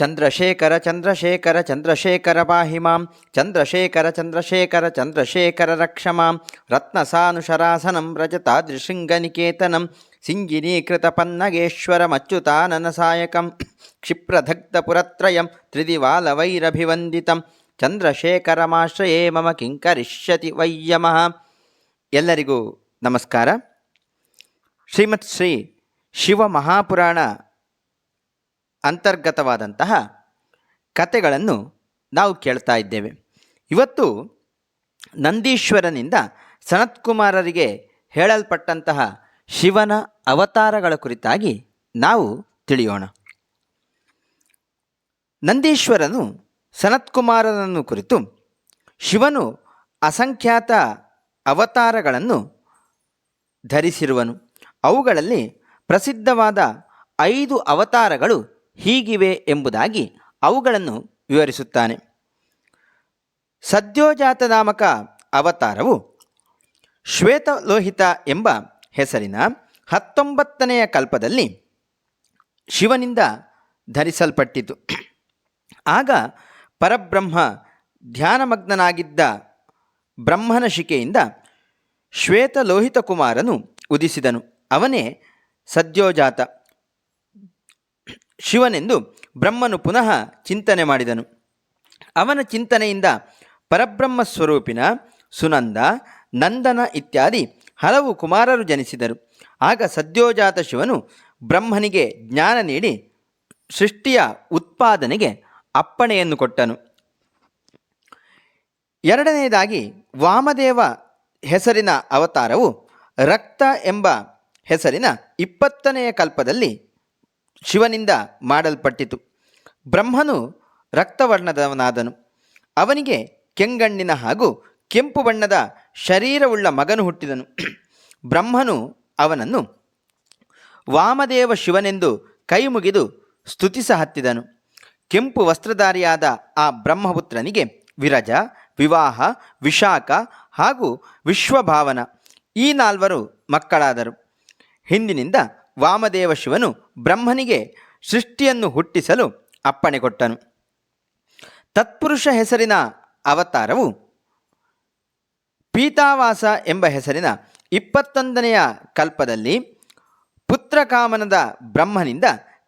ಚಂದ್ರಶೇಖರ ಚಂದ್ರಶೇಖರ ಚಂದ್ರಶೇಖರ ಪಾಹಿ ಮಾಂ ಚಂದ್ರಶೇಖರ ಚಂದ್ರಶೇಖರ ಚಂದ್ರಶೇಖರ ರಕ್ಷ ಮಾಂ ರತ್ನಸಾನುಶರಾಸನಂ ರಜತಾದೃಶೃಂಗನಿಕೇತನಂ ಸಿಂಗಿನೀಕೃತಪನ್ನಗೇಶ್ವರಮಚ್ಯುತಾನನಸಾಯಕಂ ಕ್ಷಿಪ್ರಧಗ್ಧಪುರತ್ರಯಂ, ತ್ರಿದಿವಾಲವೈರಭಿವಂದಿತಂ, ಚಂದ್ರಶೇಖರಮಾಶ್ರಯೇ ಮಮ ಕಿಂಕರಿಷ್ಯತಿ ವೈಯಮಃ. ಎಲ್ಲರಿಗೂ ನಮಸ್ಕಾರ. ಶ್ರೀಮತ್ ಶ್ರೀ ಶಿವ ಮಹಾಪುರಾಣ ಅಂತರ್ಗತವಾದಂತಹ ಕತೆಗಳನ್ನು ನಾವು ಕೇಳ್ತಾ ಇದ್ದೇವೆ. ಇವತ್ತು ನಂದೀಶ್ವರನಿಂದ ಸನತ್ಕುಮಾರರಿಗೆ ಹೇಳಲ್ಪಟ್ಟಂತಹ ಶಿವನ ಅವತಾರಗಳ ಕುರಿತಾಗಿ ನಾವು ತಿಳಿಯೋಣ. ನಂದೀಶ್ವರನು ಸನತ್ಕುಮಾರನನ್ನು ಕುರಿತು ಶಿವನು ಅಸಂಖ್ಯಾತ ಅವತಾರಗಳನ್ನು ಧರಿಸಿರುವನು. ಅವುಗಳಲ್ಲಿ ಪ್ರಸಿದ್ಧವಾದ ಐದು ಅವತಾರಗಳು ಹೀಗಿವೆ ಎಂಬುದಾಗಿ ಅವುಗಳನ್ನು ವಿವರಿಸುತ್ತಾನೆ. ಸದ್ಯೋಜಾತ ನಾಮಕ ಅವತಾರವು ಶ್ವೇತಲೋಹಿತ ಎಂಬ ಹೆಸರಿನ ಹತ್ತೊಂಬತ್ತನೆಯ ಕಲ್ಪದಲ್ಲಿ ಶಿವನಿಂದ ಧರಿಸಲ್ಪಟ್ಟಿತು. ಆಗ ಪರಬ್ರಹ್ಮ ಧ್ಯಾನಮಗ್ನನಾಗಿದ್ದ ಬ್ರಹ್ಮನ ಶಿಕೆಯಿಂದ ಶ್ವೇತಲೋಹಿತ ಕುಮಾರನು ಉದಿಸಿದನು. ಅವನೇ ಸದ್ಯೋಜಾತ. ಶಿವನೆಂದು ಬ್ರಹ್ಮನು ಪುನಃ ಚಿಂತನೆ ಮಾಡಿದನು. ಅವನ ಚಿಂತನೆಯಿಂದ ಪರಬ್ರಹ್ಮ ಸ್ವರೂಪಿನ ಸುನಂದ, ನಂದನ ಇತ್ಯಾದಿ ಹಲವು ಕುಮಾರರು ಜನಿಸಿದರು. ಆಗ ಸದ್ಯೋಜಾತ ಶಿವನು ಬ್ರಹ್ಮನಿಗೆ ಜ್ಞಾನ ನೀಡಿ ಸೃಷ್ಟಿಯ ಉತ್ಪಾದನೆಗೆ ಅಪ್ಪಣೆಯನ್ನು ಕೊಟ್ಟನು. ಎರಡನೆಯದಾಗಿ ವಾಮದೇವ ಹೆಸರಿನ ಅವತಾರವು ರಕ್ತ ಎಂಬ ಹೆಸರಿನ ಇಪ್ಪತ್ತನೆಯ ಕಲ್ಪದಲ್ಲಿ ಶಿವನಿಂದ ಮಾಡಲ್ಪಟ್ಟಿತು. ಬ್ರಹ್ಮನು ರಕ್ತವರ್ಣದವನಾದನು. ಅವನಿಗೆ ಕೆಂಗಣ್ಣಿನ ಹಾಗೂ ಕೆಂಪು ಬಣ್ಣದ ಶರೀರವುಳ್ಳ ಮಗನು ಹುಟ್ಟಿದನು. ಬ್ರಹ್ಮನು ಅವನನ್ನು ವಾಮದೇವ ಶಿವನೆಂದು ಕೈ ಮುಗಿದು ಸ್ತುತಿಸ ಹತ್ತಿದನು. ಕೆಂಪು ವಸ್ತ್ರಧಾರಿಯಾದ ಆ ಬ್ರಹ್ಮಪುತ್ರನಿಗೆ ವಿರಜ, ವಿವಾಹ, ವಿಶಾಖ ಹಾಗೂ ವಿಶ್ವಭಾವನ ಈ ನಾಲ್ವರು ಮಕ್ಕಳಾದರು. ಹಿಂದಿನಿಂದ ವಾಮದೇವ ಶಿವನು ಬ್ರಹ್ಮನಿಗೆ ಸೃಷ್ಟಿಯನ್ನು ಹುಟ್ಟಿಸಲು ಅಪ್ಪಣೆ ಕೊಟ್ಟನು. ತತ್ಪುರುಷ ಹೆಸರಿನ ಅವತಾರವು ಪೀತಾವಾಸ ಎಂಬ ಹೆಸರಿನ ಇಪ್ಪತ್ತೊಂದನೆಯ ಕಲ್ಪದಲ್ಲಿ ಪುತ್ರಕಾಮನದ ಬ್ರಹ್ಮನಿಂದ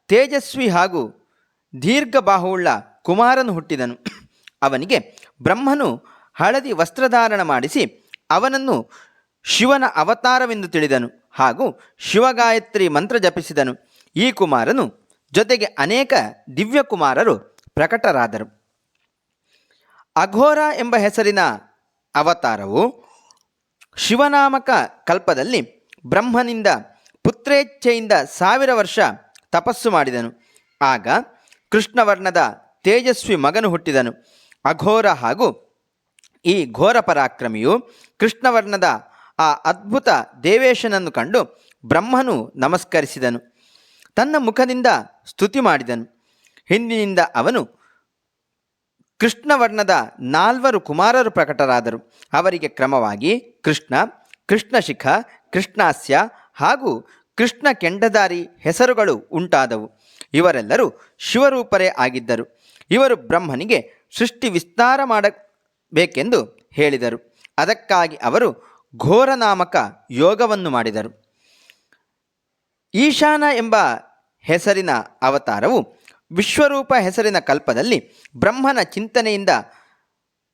ತೇಜಸ್ವಿ ಹಾಗೂ ದೀರ್ಘಬಾಹುವುಳ್ಳ ಕುಮಾರನು ಹುಟ್ಟಿದನು. ಅವನಿಗೆ ಬ್ರಹ್ಮನು ಹಳದಿ ವಸ್ತ್ರಧಾರಣ ಮಾಡಿಸಿ ಅವನನ್ನು ಶಿವನ ಅವತಾರವೆಂದು ತಿಳಿದನು. ಹಾಗೂ ಶಿವಗಾಯತ್ರಿ ಮಂತ್ರ ಜಪಿಸಿದನು. ಈ ಕುಮಾರನು ಜೊತೆಗೆ ಅನೇಕ ದಿವ್ಯಕುಮಾರರು ಪ್ರಕಟರಾದರು. ಅಘೋರ ಎಂಬ ಹೆಸರಿನ ಅವತಾರವು ಶಿವನಾಮಕ ಕಲ್ಪದಲ್ಲಿ ಬ್ರಹ್ಮನಿಂದ ಪುತ್ರೇಚ್ಛೆಯಿಂದ ಸಾವಿರ ವರ್ಷ ತಪಸ್ಸು ಮಾಡಿದನು. ಆಗ ಕೃಷ್ಣವರ್ಣದ ತೇಜಸ್ವಿ ಮಗನು ಹುಟ್ಟಿದನು. ಅಘೋರ ಹಾಗೂ ಈ ಘೋರ ಪರಾಕ್ರಮಿಯು ಕೃಷ್ಣವರ್ಣದ ಆ ಅದ್ಭುತ ದೇವೇಶನನ್ನು ಕಂಡು ಬ್ರಹ್ಮನು ನಮಸ್ಕರಿಸಿದನು. ತನ್ನ ಮುಖದಿಂದ ಸ್ತುತಿ ಮಾಡಿದನು. ಹಿಂದಿನಿಂದ ಅವನು ಕೃಷ್ಣವರ್ಣದ ನಾಲ್ವರು ಕುಮಾರರು ಪ್ರಕಟರಾದರು. ಅವರಿಗೆ ಕ್ರಮವಾಗಿ ಕೃಷ್ಣ, ಕೃಷ್ಣಶಿಖ, ಕೃಷ್ಣಾಸ್ಯ ಹಾಗೂ ಕೃಷ್ಣ ಕೆಂಡದಾರಿ ಹೆಸರುಗಳು ಉಂಟಾದವು. ಇವರೆಲ್ಲರೂ ಶಿವರೂಪರೇ ಆಗಿದ್ದರು. ಇವರು ಬ್ರಹ್ಮನಿಗೆ ಸೃಷ್ಟಿ ವಿಸ್ತಾರ ಮಾಡಬೇಕೆಂದು ಹೇಳಿದರು. ಅದಕ್ಕಾಗಿ ಅವರು ಘೋರನಾಮಕ ಯೋಗವನ್ನು ಮಾಡಿದರು. ಈಶಾನ ಎಂಬ ಹೆಸರಿನ ಅವತಾರವು ವಿಶ್ವರೂಪ ಹೆಸರಿನ ಕಲ್ಪದಲ್ಲಿ ಬ್ರಹ್ಮನ ಚಿಂತನೆಯಿಂದ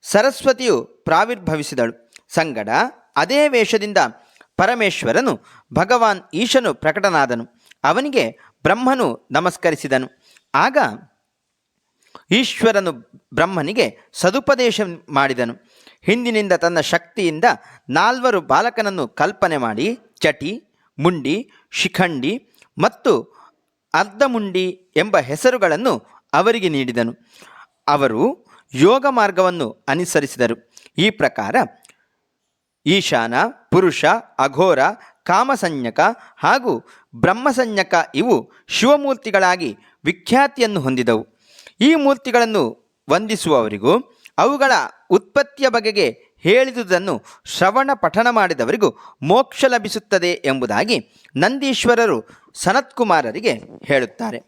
ಸರಸ್ವತಿಯು ಪ್ರಾವಿರ್ಭವಿಸಿದಳು. ಸಂಗಡ ಅದೇ ವೇಷದಿಂದ ಪರಮೇಶ್ವರನು ಭಗವಾನ್ ಈಶನು ಪ್ರಕಟನಾದನು. ಅವನಿಗೆ ಬ್ರಹ್ಮನು ನಮಸ್ಕರಿಸಿದನು. ಆಗ ಈಶ್ವರನು ಬ್ರಹ್ಮನಿಗೆ ಸದುಪದೇಶ ಮಾಡಿದನು. ಹಿಂದಿನಿಂದ ತನ್ನ ಶಕ್ತಿಯಿಂದ ನಾಲ್ವರು ಬಾಲಕನನ್ನು ಕಲ್ಪನೆ ಮಾಡಿ, ಚಟಿ, ಮುಂಡಿ, ಶಿಖಂಡಿ ಮತ್ತು ಅರ್ಧಮುಂಡಿ ಎಂಬ ಹೆಸರುಗಳನ್ನು ಅವರಿಗೆ ನೀಡಿದನು. ಅವರು ಯೋಗ ಮಾರ್ಗವನ್ನು ಅನುಸರಿಸಿದರು. ಈ ಪ್ರಕಾರ ಈಶಾನ, ಪುರುಷ, ಅಘೋರ, ಕಾಮಸಂಜ್ಞಕ ಹಾಗೂ ಬ್ರಹ್ಮಸಂಜ್ಞಕ ಇವು ಶಿವಮೂರ್ತಿಗಳಾಗಿ ವಿಖ್ಯಾತಿಯನ್ನು ಹೊಂದಿದವು. ಈ ಮೂರ್ತಿಗಳನ್ನು ವಂದಿಸುವವರಿಗೂ ಅವುಗಳ ಉತ್ಪತ್ತಿಯ ಬಗೆಗೆ ಹೇಳಿದುದನ್ನು ಶ್ರವಣ ಪಠಣ ಮಾಡಿದವರಿಗೂ ಮೋಕ್ಷ ಲಭಿಸುತ್ತದೆ ಎಂಬುದಾಗಿ ನಂದೀಶ್ವರರು ಸನತ್ಕುಮಾರರಿಗೆ ಹೇಳುತ್ತಾರೆ.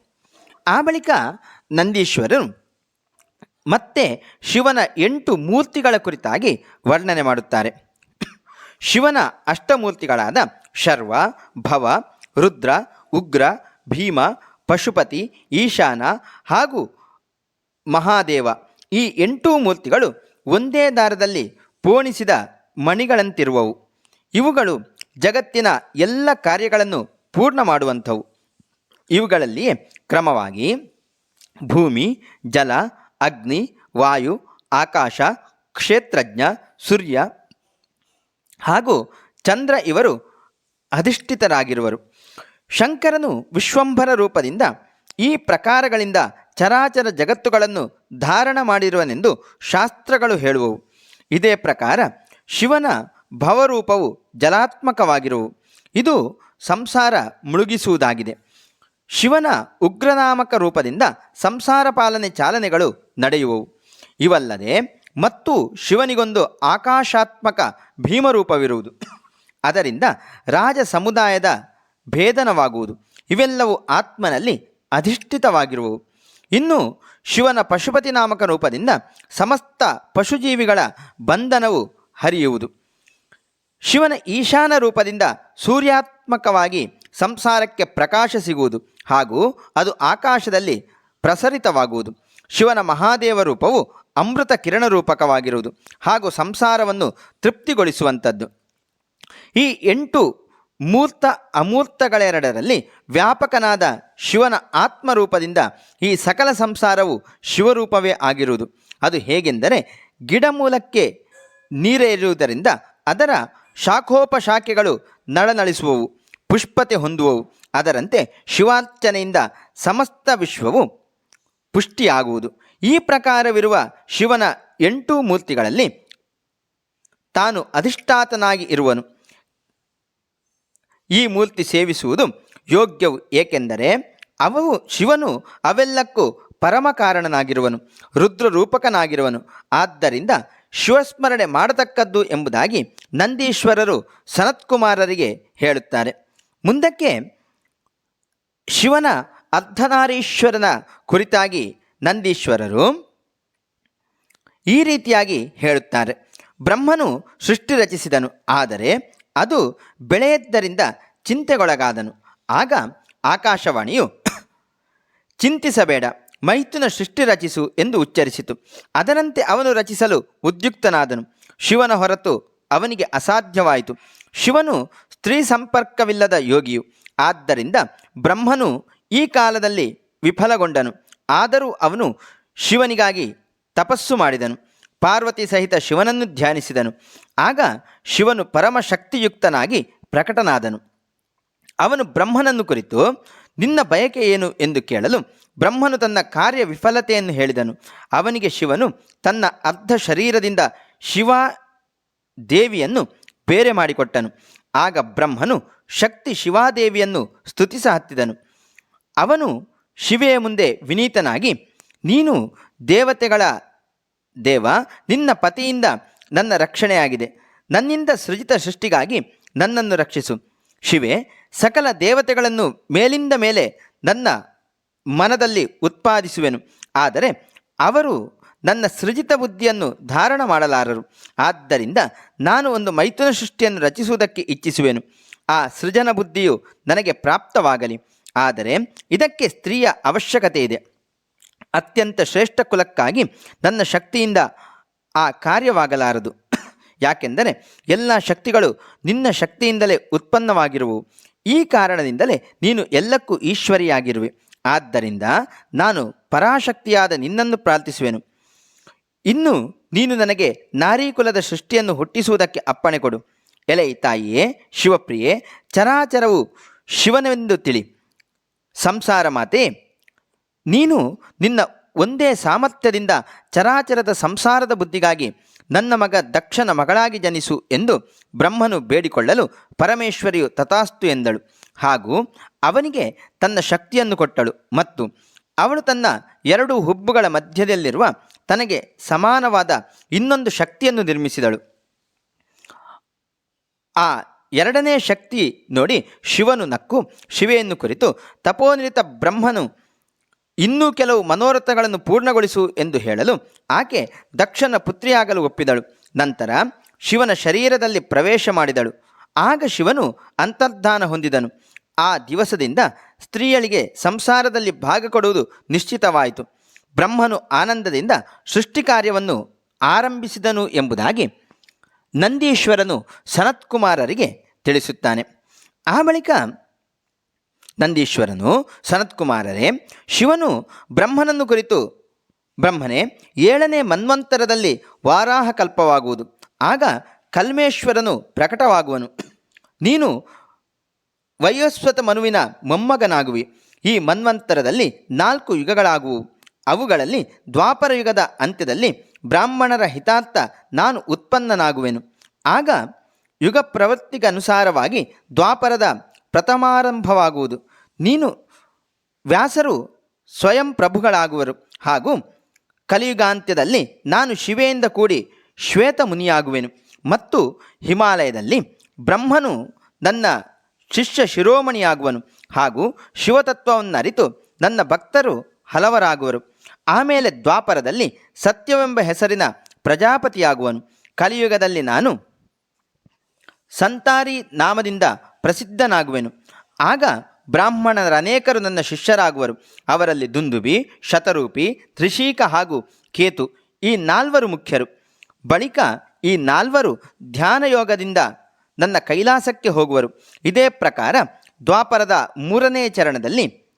ಆ ಬಳಿಕ ನಂದೀಶ್ವರರು ಮತ್ತೆ ಶಿವನ ಎಂಟು ಮೂರ್ತಿಗಳ ಕುರಿತಾಗಿ ವರ್ಣನೆ ಮಾಡುತ್ತಾರೆ. ಶಿವನ ಅಷ್ಟಮೂರ್ತಿಗಳಾದ ಶರ್ವ, ಭವ, ರುದ್ರ, ಉಗ್ರ, ಭೀಮ, ಪಶುಪತಿ, ಈಶಾನ ಹಾಗೂ ಮಹಾದೇವ ಈ ಎಂಟು ಮೂರ್ತಿಗಳು ಒಂದೇ ದಾರದಲ್ಲಿ ಪೋಣಿಸಿದ ಮಣಿಗಳಂತಿರುವವು. ಇವುಗಳು ಜಗತ್ತಿನ ಎಲ್ಲ ಕಾರ್ಯಗಳನ್ನು ಪೂರ್ಣ ಮಾಡುವಂಥವು. ಇವುಗಳಲ್ಲಿಯೇ ಕ್ರಮವಾಗಿ ಭೂಮಿ, ಜಲ, ಅಗ್ನಿ, ವಾಯು, ಆಕಾಶ, ಕ್ಷೇತ್ರಜ್ಞ, ಸೂರ್ಯ ಹಾಗೂ ಚಂದ್ರ ಇವರು ಅಧಿಷ್ಠಿತರಾಗಿರುವರು. ಶಂಕರನು ವಿಶ್ವಂಭರ ರೂಪದಿಂದ ಈ ಪ್ರಕಾರಗಳಿಂದ ಚರಾಚರ ಜಗತ್ತುಗಳನ್ನು ಧಾರಣ ಮಾಡಿರುವನೆಂದು ಶಾಸ್ತ್ರಗಳು ಹೇಳುವವು. ಇದೇ ಪ್ರಕಾರ ಶಿವನ ಭವರೂಪವು ಜಲಾತ್ಮಕವಾಗಿರುವು. ಇದು ಸಂಸಾರ ಮುಳುಗಿಸುವುದಾಗಿದೆ. ಶಿವನ ಉಗ್ರನಾಮಕ ರೂಪದಿಂದ ಸಂಸಾರ ಪಾಲನೆ ಚಾಲನೆಗಳು ನಡೆಯುವವು. ಇವಲ್ಲದೆ ಮತ್ತು ಶಿವನಿಗೊಂದು ಆಕಾಶಾತ್ಮಕ ಭೀಮರೂಪವಿರುವುದು. ಅದರಿಂದ ರಾಜ ಸಮುದಾಯದ ಭೇದನವಾಗುವುದು. ಇವೆಲ್ಲವೂ ಆತ್ಮನಲ್ಲಿ ಅಧಿಷ್ಠಿತವಾಗಿರುವವು ಇನ್ನು ಶಿವನ ಪಶುಪತಿ ನಾಮಕ ರೂಪದಿಂದ ಸಮಸ್ತ ಪಶುಜೀವಿಗಳ ಬಂಧನವು ಹರಿಯುವುದು. ಶಿವನ ಈಶಾನ ರೂಪದಿಂದ ಸೂರ್ಯಾತ್ಮಕವಾಗಿ ಸಂಸಾರಕ್ಕೆ ಪ್ರಕಾಶ ಸಿಗುವುದು ಹಾಗೂ ಅದು ಆಕಾಶದಲ್ಲಿ ಪ್ರಸರಿತವಾಗುವುದು. ಶಿವನ ಮಹಾದೇವ ರೂಪವು ಅಮೃತ ಕಿರಣ ರೂಪಕವಾಗಿರುವುದು ಹಾಗೂ ಸಂಸಾರವನ್ನು ತೃಪ್ತಿಗೊಳಿಸುವಂಥದ್ದು. ಈ ಎಂಟು ಮೂರ್ತ ಅಮೂರ್ತಗಳೆರಡರಲ್ಲಿ ವ್ಯಾಪಕನಾದ ಶಿವನ ಆತ್ಮರೂಪದಿಂದ ಈ ಸಕಲ ಸಂಸಾರವು ಶಿವರೂಪವೇ ಆಗಿರುವುದು. ಅದು ಹೇಗೆಂದರೆ ಗಿಡಮೂಲಕ್ಕೆ ನೀರೇರುವುದರಿಂದ ಅದರ ಶಾಖೋಪಶಾಖೆಗಳು ನಳನಳಿಸುವವು, ಪುಷ್ಪತೆ ಹೊಂದುವವು. ಅದರಂತೆ ಶಿವಾರ್ಚನೆಯಿಂದ ಸಮಸ್ತ ವಿಶ್ವವು ಪುಷ್ಟಿಯಾಗುವುದು. ಈ ಪ್ರಕಾರವಿರುವ ಶಿವನ ಎಂಟು ಮೂರ್ತಿಗಳಲ್ಲಿ ತಾನು ಅಧಿಷ್ಠಾತನಾಗಿ ಇರುವನು. ಈ ಮೂರ್ತಿ ಸೇವಿಸುವುದು ಯೋಗ್ಯವು. ಏಕೆಂದರೆ ಅವವು ಶಿವನು, ಅವೆಲ್ಲಕ್ಕೂ ಪರಮ ಕಾರಣನಾಗಿರುವನು ರುದ್ರರೂಪಕನಾಗಿರುವನು. ಆದ್ದರಿಂದ ಶಿವಸ್ಮರಣೆ ಮಾಡತಕ್ಕದ್ದು ಎಂಬುದಾಗಿ ನಂದೀಶ್ವರರು ಸನತ್ಕುಮಾರರಿಗೆ ಹೇಳುತ್ತಾರೆ. ಮುಂದಕ್ಕೆ ಶಿವನ ಅರ್ಧನಾರೀಶ್ವರನ ಕುರಿತಾಗಿ ನಂದೀಶ್ವರರು ಈ ರೀತಿಯಾಗಿ ಹೇಳುತ್ತಾರೆ. ಬ್ರಹ್ಮನು ಸೃಷ್ಟಿ ರಚಿಸಿದನು, ಆದರೆ ಅದು ಬೆಳೆಯದ್ದರಿಂದ ಚಿಂತೆಗೊಳಗಾದನು. ಆಗ ಆಕಾಶವಾಣಿಯು, ಚಿಂತಿಸಬೇಡ, ಮೈಥುನ ಸೃಷ್ಟಿ ರಚಿಸು ಎಂದು ಉಚ್ಚರಿಸಿತು. ಅದರಂತೆ ಅವನು ರಚಿಸಲು ಉದ್ಯುಕ್ತನಾದನು. ಶಿವನ ಹೊರತು ಅವನಿಗೆ ಅಸಾಧ್ಯವಾಯಿತು. ಶಿವನು ಸ್ತ್ರೀ ಸಂಪರ್ಕವಿಲ್ಲದ ಯೋಗಿಯು. ಆದ್ದರಿಂದ ಬ್ರಹ್ಮನು ಈ ಕಾಲದಲ್ಲಿ ವಿಫಲಗೊಂಡನು. ಆದರೂ ಅವನು ಶಿವನಿಗಾಗಿ ತಪಸ್ಸು ಮಾಡಿದನು. ಪಾರ್ವತಿ ಸಹಿತ ಶಿವನನ್ನು ಧ್ಯಾನಿಸಿದನು. ಆಗ ಶಿವನು ಪರಮಶಕ್ತಿಯುಕ್ತನಾಗಿ ಪ್ರಕಟನಾದನು. ಅವನು ಬ್ರಹ್ಮನನ್ನು ಕುರಿತು, ನಿನ್ನ ಬಯಕೆ ಏನು ಎಂದು ಕೇಳಲು ಬ್ರಹ್ಮನು ತನ್ನ ಕಾರ್ಯ ವಿಫಲತೆಯನ್ನು ಹೇಳಿದನು. ಅವನಿಗೆ ಶಿವನು ತನ್ನ ಅರ್ಧ ಶರೀರದಿಂದ ಶಿವ ದೇವಿಯನ್ನು ಬೇರೆ ಮಾಡಿಕೊಟ್ಟನು. ಆಗ ಬ್ರಹ್ಮನು ಶಕ್ತಿ ಶಿವಾದೇವಿಯನ್ನು ಸ್ತುತಿಸ ಹತ್ತಿದನು. ಅವನು ಶಿವೆಯ ಮುಂದೆ ವಿನೀತನಾಗಿ, ನೀನು ದೇವತೆಗಳ ದೇವ, ನಿನ್ನ ಪತಿಯಿಂದ ನನ್ನ ರಕ್ಷಣೆಯಾಗಿದೆ. ನನ್ನಿಂದ ಸೃಜಿತ ಸೃಷ್ಟಿಗಾಗಿ ನನ್ನನ್ನು ರಕ್ಷಿಸು. ಶಿವೆ, ಸಕಲ ದೇವತೆಗಳನ್ನು ಮೇಲಿಂದ ಮೇಲೆ ನನ್ನ ಮನದಲ್ಲಿ ಉತ್ಪಾದಿಸುವೆನು. ಆದರೆ ಅವರು ನನ್ನ ಸೃಜಿತ ಬುದ್ಧಿಯನ್ನು ಧಾರಣ ಮಾಡಲಾರರು. ಆದ್ದರಿಂದ ನಾನು ಒಂದು ಮೈಥುನ ಸೃಷ್ಟಿಯನ್ನು ರಚಿಸುವುದಕ್ಕೆ ಇಚ್ಛಿಸುವೆನು. ಆ ಸೃಜನ ಬುದ್ಧಿಯು ನನಗೆ ಪ್ರಾಪ್ತವಾಗಲಿ. ಆದರೆ ಇದಕ್ಕೆ ಸ್ತ್ರೀಯ ಅವಶ್ಯಕತೆ ಇದೆ ಅತ್ಯಂತ ಶ್ರೇಷ್ಠ ಕುಲಕ್ಕಾಗಿ ನನ್ನ ಶಕ್ತಿಯಿಂದ ಆ ಕಾರ್ಯವಾಗಲಾರದು. ಯಾಕೆಂದರೆ ಎಲ್ಲ ಶಕ್ತಿಗಳು ನಿನ್ನ ಶಕ್ತಿಯಿಂದಲೇ ಉತ್ಪನ್ನವಾಗಿರುವು. ಈ ಕಾರಣದಿಂದಲೇ ನೀನು ಎಲ್ಲಕ್ಕೂ ಈಶ್ವರಿಯಾಗಿರುವೆ. ಆದ್ದರಿಂದ ನಾನು ಪರಾಶಕ್ತಿಯಾದ ನಿನ್ನನ್ನು ಪ್ರಾರ್ಥಿಸುವೆನು. ಇನ್ನು ನೀನು ನನಗೆ ನಾರೀಕುಲದ ಸೃಷ್ಟಿಯನ್ನು ಹುಟ್ಟಿಸುವುದಕ್ಕೆ ಅಪ್ಪಣೆ ಕೊಡು. ಎಲೆ ತಾಯಿಯೇ, ಶಿವಪ್ರಿಯೆ, ಚರಾಚರವು ಶಿವನವೆಂದು ತಿಳಿ. ಸಂಸಾರ ಮಾತೆ ನೀನು ನಿನ್ನ ಒಂದೇ ಸಾಮರ್ಥ್ಯದಿಂದ ಚರಾಚರದ ಸಂಸಾರದ ಬುದ್ಧಿಗಾಗಿ ನನ್ನ ಮಗ ದಕ್ಷನ ಮಗಳಾಗಿ ಜನಿಸು ಎಂದು ಬ್ರಹ್ಮನು ಬೇಡಿಕೊಳ್ಳಲು ಪರಮೇಶ್ವರಿಯು ತಥಾಸ್ತು ಎಂದಳು. ಹಾಗೂ ಅವನಿಗೆ ತನ್ನ ಶಕ್ತಿಯನ್ನು ಕೊಟ್ಟಳು ಮತ್ತು ಅವಳು ತನ್ನ ಎರಡು ಹುಬ್ಬುಗಳ ಮಧ್ಯದಲ್ಲಿರುವ ತನಗೆ ಸಮಾನವಾದ ಇನ್ನೊಂದು ಶಕ್ತಿಯನ್ನು ನಿರ್ಮಿಸಿದಳು. ಆ ಎರಡನೇ ಶಕ್ತಿ ನೋಡಿ ಶಿವನು ನಕ್ಕು ಶಿವೆಯನ್ನು ಕುರಿತು ತಪೋನಿರಿತ ಬ್ರಹ್ಮನು ಇನ್ನೂ ಕೆಲವು ಮನೋರಥಗಳನ್ನು ಪೂರ್ಣಗೊಳಿಸು ಎಂದು ಹೇಳಲು ಆಕೆ ದಕ್ಷನ ಪುತ್ರಿಯಾಗಲು ಒಪ್ಪಿದಳು. ನಂತರ ಶಿವನ ಶರೀರದಲ್ಲಿ ಪ್ರವೇಶ ಮಾಡಿದಳು. ಆಗ ಶಿವನು ಅಂತರ್ಧಾನ ಹೊಂದಿದನು. ಆ ದಿವಸದಿಂದ ಸ್ತ್ರೀಯಳಿಗೆ ಸಂಸಾರದಲ್ಲಿ ಭಾಗ ಕೊಡುವುದು ನಿಶ್ಚಿತವಾಯಿತು. ಬ್ರಹ್ಮನು ಆನಂದದಿಂದ ಸೃಷ್ಟಿ ಕಾರ್ಯವನ್ನು ಆರಂಭಿಸಿದನು ಎಂಬುದಾಗಿ ನಂದೀಶ್ವರನು ಸನತ್ಕುಮಾರರಿಗೆ ತಿಳಿಸುತ್ತಾನೆ. ಆ ಬಳಿಕ ನಂದೀಶ್ವರನು ಸನತ್ಕುಮಾರರೇ, ಶಿವನು ಬ್ರಹ್ಮನನ್ನು ಕುರಿತು, ಬ್ರಹ್ಮನೇ, ಏಳನೇ ಮನ್ವಂತರದಲ್ಲಿ ವಾರಾಹ ಕಲ್ಪವಾಗುವುದು ಆಗ ಕಲ್ಮೇಶ್ವರನು ಪ್ರಕಟವಾಗುವನು. ನೀನು ವಯೋಸ್ವತ ಮನುವಿನ ಮೊಮ್ಮಗನಾಗುವಿ. ಈ ಮನ್ವಂತರದಲ್ಲಿ ನಾಲ್ಕು ಯುಗಗಳಾಗುವು. ಅವುಗಳಲ್ಲಿ ದ್ವಾಪರ ಯುಗದ ಅಂತ್ಯದಲ್ಲಿ ಬ್ರಾಹ್ಮಣರ ಹಿತಾರ್ಥ ನಾನು ಉತ್ಪನ್ನನಾಗುವೆನು. ಆಗ ಯುಗ ಪ್ರವೃತ್ತಿಗನುಸಾರವಾಗಿ ದ್ವಾಪರದ ಪ್ರಥಮಾರಂಭವಾಗುವುದು. ನೀನು ವ್ಯಾಸರು ಸ್ವಯಂ ಪ್ರಭುಗಳಾಗುವರು. ಹಾಗೂ ಕಲಿಯುಗಾಂತ್ಯದಲ್ಲಿ ನಾನು ಶಿವೆಯಿಂದ ಕೂಡಿ ಶ್ವೇತ ಮುನಿಯಾಗುವೆನು. ಮತ್ತು ಹಿಮಾಲಯದಲ್ಲಿ ಬ್ರಹ್ಮನು ನನ್ನ ಶಿಷ್ಯ ಶಿರೋಮಣಿಯಾಗುವನು. ಹಾಗೂ ಶಿವತತ್ವವನ್ನು ಅರಿತು ನನ್ನ ಭಕ್ತರು ಹಲವರಾಗುವರು. ಆಮೇಲೆ ದ್ವಾಪರದಲ್ಲಿ ಸತ್ಯವೆಂಬ ಹೆಸರಿನ ಪ್ರಜಾಪತಿಯಾಗುವನು. ಕಲಿಯುಗದಲ್ಲಿ ನಾನು ಸಂತಾರಿ ನಾಮದಿಂದ ಪ್ರಸಿದ್ಧನಾಗುವೆನು. ಆಗ ಬ್ರಾಹ್ಮಣರ ಅನೇಕರು ನನ್ನ ಶಿಷ್ಯರಾಗುವರು. ಅವರಲ್ಲಿ ದುಂದುಬಿ, ಶತರೂಪಿ, ತ್ರಿಶೀಕ ಹಾಗೂ ಕೇತು ಈ ನಾಲ್ವರು ಮುಖ್ಯರು. ಬಳಿಕ ಈ ನಾಲ್ವರು ಧ್ಯಾನಯೋಗದಿಂದ ನನ್ನ ಕೈಲಾಸಕ್ಕೆ ಹೋಗುವರು. ಇದೇ ಪ್ರಕಾರ ದ್ವಾಪರದ ಮೂರನೇ ಚರಣದಲ್ಲಿ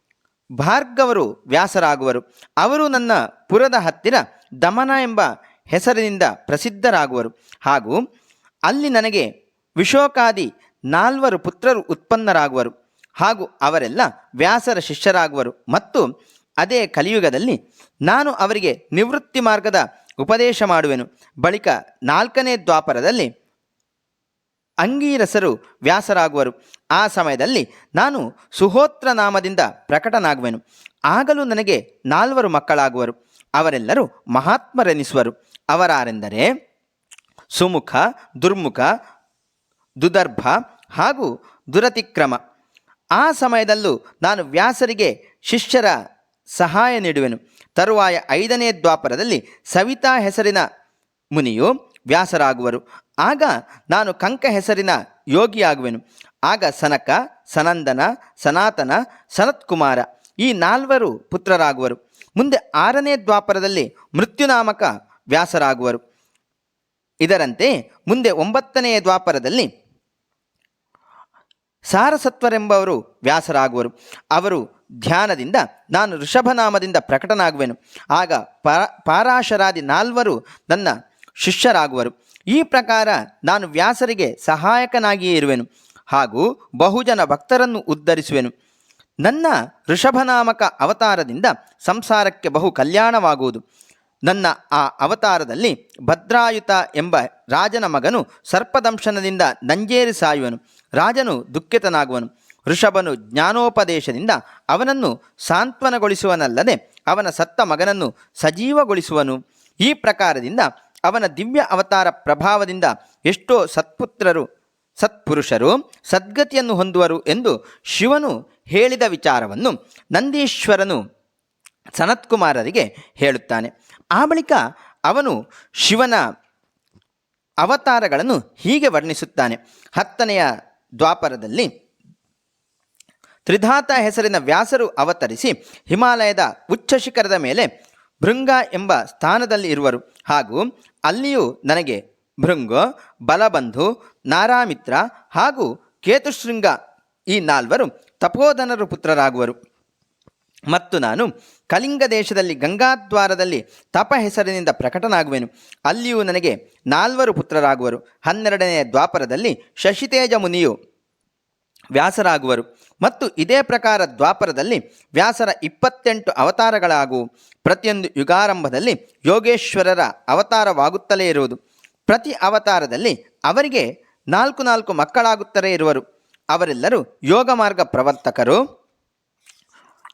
ಭಾರ್ಗವರು ವ್ಯಾಸರಾಗುವರು. ಅವರು ನನ್ನ ಪುರದ ಹತ್ತಿರ ದಮನ ಎಂಬ ಹೆಸರಿನಿಂದ ಪ್ರಸಿದ್ಧರಾಗುವರು ಹಾಗೂ ಅಲ್ಲಿ ನನಗೆ ವಿಶೋಕಾದಿ ನಾಲ್ವರು ಪುತ್ರರು ಉತ್ಪನ್ನರಾಗುವರು ಹಾಗೂ ಅವರೆಲ್ಲ ವ್ಯಾಸರ ಶಿಷ್ಯರಾಗುವರು. ಮತ್ತು ಅದೇ ಕಲಿಯುಗದಲ್ಲಿ ನಾನು ಅವರಿಗೆ ನಿವೃತ್ತಿ ಮಾರ್ಗದ ಉಪದೇಶ ಮಾಡುವೆನು. ಬಳಿಕ ನಾಲ್ಕನೇ ದ್ವಾಪರದಲ್ಲಿ ಅಂಗೀರಸರು ವ್ಯಾಸರಾಗುವರು. ಆ ಸಮಯದಲ್ಲಿ ನಾನು ಸುಹೋತ್ರ ನಾಮದಿಂದ ಪ್ರಕಟನಾಗುವೆನು. ಆಗಲೂ ನನಗೆ ನಾಲ್ವರು ಮಕ್ಕಳಾಗುವರು. ಅವರೆಲ್ಲರೂ ಮಹಾತ್ಮರೆನಿಸುವರು. ಅವರಾರೆಂದರೆ ಸುಮುಖ, ದುರ್ಮುಖ, ದುದರ್ಭ ಹಾಗೂ ದುರತಿಕ್ರಮ. ಆ ಸಮಯದಲ್ಲೂ ನಾನು ವ್ಯಾಸರಿಗೆ ಶಿಷ್ಯರ ಸಹಾಯ ನೀಡುವೆನು. ತರುವಾಯ ಐದನೇ ದ್ವಾಪರದಲ್ಲಿ ಸವಿತಾ ಹೆಸರಿನ ಮುನಿಯು ವ್ಯಾಸರಾಗುವರು. ಆಗ ನಾನು ಕಂಕ ಹೆಸರಿನ ಯೋಗಿಯಾಗುವೆನು. ಆಗ ಸನಕ, ಸನಂದನ, ಸನಾತನ, ಸನತ್ಕುಮಾರ ಈ ನಾಲ್ವರು ಪುತ್ರರಾಗುವರು. ಮುಂದೆ ಆರನೇ ದ್ವಾಪರದಲ್ಲಿ ಮೃತ್ಯುನಾಮಕ ವ್ಯಾಸರಾಗುವರು. ಇದರಂತೆ ಮುಂದೆ ಒಂಬತ್ತನೆಯ ದ್ವಾಪರದಲ್ಲಿ ಸಾರಸತ್ವರೆಂಬವರು ವ್ಯಾಸರಾಗುವರು. ಅವರು ಧ್ಯಾನದಿಂದ ನಾನು ಋಷಭನಾಮದಿಂದ ಪ್ರಕಟನಾಗುವೆನು. ಆಗ ಪರ, ಪಾರಾಶರಾದಿ ನಾಲ್ವರು ನನ್ನ ಶಿಷ್ಯರಾಗುವರು. ಈ ಪ್ರಕಾರ ನಾನು ವ್ಯಾಸರಿಗೆ ಸಹಾಯಕನಾಗಿಯೇ ಇರುವೆನು. ಹಾಗೂ ಬಹುಜನ ಭಕ್ತರನ್ನು ಉದ್ಧರಿಸುವೆನು. ನನ್ನ ಋಷಭನಾಮಕ ಅವತಾರದಿಂದ ಸಂಸಾರಕ್ಕೆ ಬಹು ಕಲ್ಯಾಣವಾಗುವುದು. ನನ್ನ ಆ ಅವತಾರದಲ್ಲಿ ಭದ್ರಾಯುತ ಎಂಬ ರಾಜನ ಮಗನು ಸರ್ಪದಂಶನದಿಂದ ನಂಜೇರಿ ಸಾಯುವನು. ರಾಜನು ದುಃಖಿತನಾಗುವನು. ಋಷಭನು ಜ್ಞಾನೋಪದೇಶದಿಂದ ಅವನನ್ನು ಸಾಂತ್ವನಗೊಳಿಸುವನಲ್ಲದೆ ಅವನ ಸತ್ತ ಮಗನನ್ನು ಸಜೀವಗೊಳಿಸುವನು. ಈ ಪ್ರಕಾರದಿಂದ ಅವನ ದಿವ್ಯ ಅವತಾರ ಪ್ರಭಾವದಿಂದ ಎಷ್ಟೋ ಸತ್ಪುತ್ರರು, ಸತ್ಪುರುಷರು ಸದ್ಗತಿಯನ್ನು ಹೊಂದುವರು ಎಂದು ಶಿವನು ಹೇಳಿದ ವಿಚಾರವನ್ನು ನಂದೀಶ್ವರನು ಸನತ್ಕುಮಾರರಿಗೆ ಹೇಳುತ್ತಾನೆ. ಆ ಬಳಿಕ ಅವನು ಶಿವನ ಅವತಾರಗಳನ್ನು ಹೀಗೆ ವರ್ಣಿಸುತ್ತಾನೆ. ಹತ್ತನೆಯ ದ್ವಾಪರದಲ್ಲಿ. ತ್ರಿಧಾತ ಹೆಸರಿನ ವ್ಯಾಸರು ಅವತರಿಸಿ ಹಿಮಾಲಯದ ಉಚ್ಚ ಶಿಖರದ ಮೇಲೆ ಭೃಂಗ ಎಂಬ ಸ್ಥಾನದಲ್ಲಿ ಇರುವರು. ಹಾಗೂ ಅಲ್ಲಿಯೂ ನನಗೆ ಭೃಂಗ, ಬಲಬಂಧು, ನಾರಾಮಿತ್ರ ಹಾಗೂ ಕೇತುಶೃಂಗ ಈ ನಾಲ್ವರು ತಪೋಧನರು ಪುತ್ರರಾಗುವರು. ಮತ್ತು ನಾನು ಕಲಿಂಗ ದೇಶದಲ್ಲಿ ಗಂಗಾದ್ವಾರದಲ್ಲಿ ತಪ ಹೆಸರಿನಿಂದ ಪ್ರಕಟನಾಗುವೆನು. ಅಲ್ಲಿಯೂ ನನಗೆ ನಾಲ್ವರು ಪುತ್ರರಾಗುವರು. ಹನ್ನೆರಡನೆಯ ದ್ವಾಪರದಲ್ಲಿ ಶಶಿತೇಜ ಮುನಿಯು ವ್ಯಾಸರಾಗುವರು. ಮತ್ತು ಇದೇ ಪ್ರಕಾರ ದ್ವಾಪರದಲ್ಲಿ ವ್ಯಾಸರ ಇಪ್ಪತ್ತೆಂಟು ಅವತಾರಗಳಾಗುವು. ಪ್ರತಿಯೊಂದು ಯುಗಾರಂಭದಲ್ಲಿ ಯೋಗೇಶ್ವರರ ಅವತಾರವಾಗುತ್ತಲೇ ಇರುವುದು. ಪ್ರತಿ ಅವತಾರದಲ್ಲಿ ಅವರಿಗೆ ನಾಲ್ಕು ನಾಲ್ಕು ಮಕ್ಕಳಾಗುತ್ತಲೇ ಇರುವರು. ಅವರೆಲ್ಲರೂ ಯೋಗ ಮಾರ್ಗ ಪ್ರವರ್ತಕರು,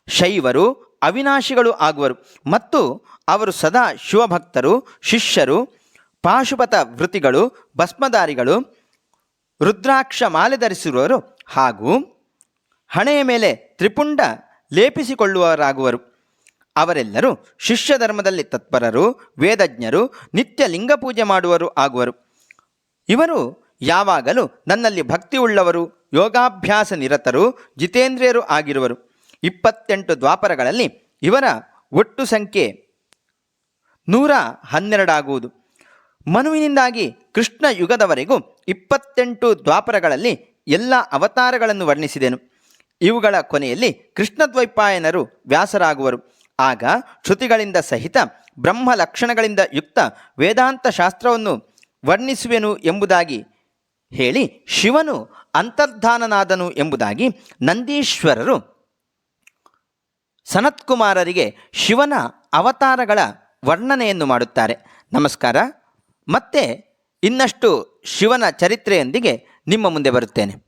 ಶೈವರು ಅವಿನಾಶಿಗಳು ಆಗುವರು. ಮತ್ತು ಅವರು ಸದಾ ಶಿವಭಕ್ತರು, ಶಿಷ್ಯರು, ಪಾಶುಪತ ವೃತ್ತಿಗಳು, ಭಸ್ಮಧಾರಿಗಳು, ರುದ್ರಾಕ್ಷ ಮಾಲೆ ಧರಿಸಿರುವರು ಹಾಗೂ ಹಣೆಯ ಮೇಲೆ ತ್ರಿಪುಂಡ ಲೇಪಿಸಿಕೊಳ್ಳುವವರಾಗುವರು. ಅವರೆಲ್ಲರೂ ಶಿಷ್ಯ ಧರ್ಮದಲ್ಲಿ ತತ್ಪರರು, ವೇದಜ್ಞರು, ನಿತ್ಯ ಲಿಂಗ ಪೂಜೆ ಮಾಡುವರು ಆಗುವರು. ಇವರು ಯಾವಾಗಲೂ ನನ್ನಲ್ಲಿ ಭಕ್ತಿಯುಳ್ಳವರು, ಯೋಗಾಭ್ಯಾಸ ನಿರತರು, ಜಿತೇಂದ್ರಿಯರು ಆಗಿರುವರು. ಇಪ್ಪತ್ತೆಂಟು ದ್ವಾಪರಗಳಲ್ಲಿ ಇವರ ಒಟ್ಟು ಸಂಖ್ಯೆ ನೂರ ಹನ್ನೆರಡಾಗುವುದು. ಮನುವಿನಿಂದಾಗಿ ಕೃಷ್ಣ ಯುಗದವರೆಗೂ ಇಪ್ಪತ್ತೆಂಟು ದ್ವಾಪರಗಳಲ್ಲಿ ಎಲ್ಲ ಅವತಾರಗಳನ್ನು ವರ್ಣಿಸಿದೆನು. ಇವುಗಳ ಕೊನೆಯಲ್ಲಿ ಕೃಷ್ಣದ್ವೈಪಾಯನರು ವ್ಯಾಸರಾಗುವರು. ಆಗ ಶ್ರುತಿಗಳಿಂದ ಸಹಿತ ಬ್ರಹ್ಮ ಲಕ್ಷಣಗಳಿಂದ ಯುಕ್ತ ವೇದಾಂತ ಶಾಸ್ತ್ರವನ್ನು ವರ್ಣಿಸುವೆನು ಎಂಬುದಾಗಿ ಹೇಳಿ ಶಿವನು ಅಂತರ್ಧಾನನಾದನು ಎಂಬುದಾಗಿ ನಂದೀಶ್ವರರು ಸನತ್ಕುಮಾರರಿಗೆ ಶಿವನ ಅವತಾರಗಳ ವರ್ಣನೆಯನ್ನು ಮಾಡುತ್ತಾರೆ. ನಮಸ್ಕಾರ. ಮತ್ತೆ ಇನ್ನಷ್ಟು ಶಿವನ ಚರಿತ್ರೆಯೊಂದಿಗೆ ನಿಮ್ಮ ಮುಂದೆ ಬರುತ್ತೇನೆ.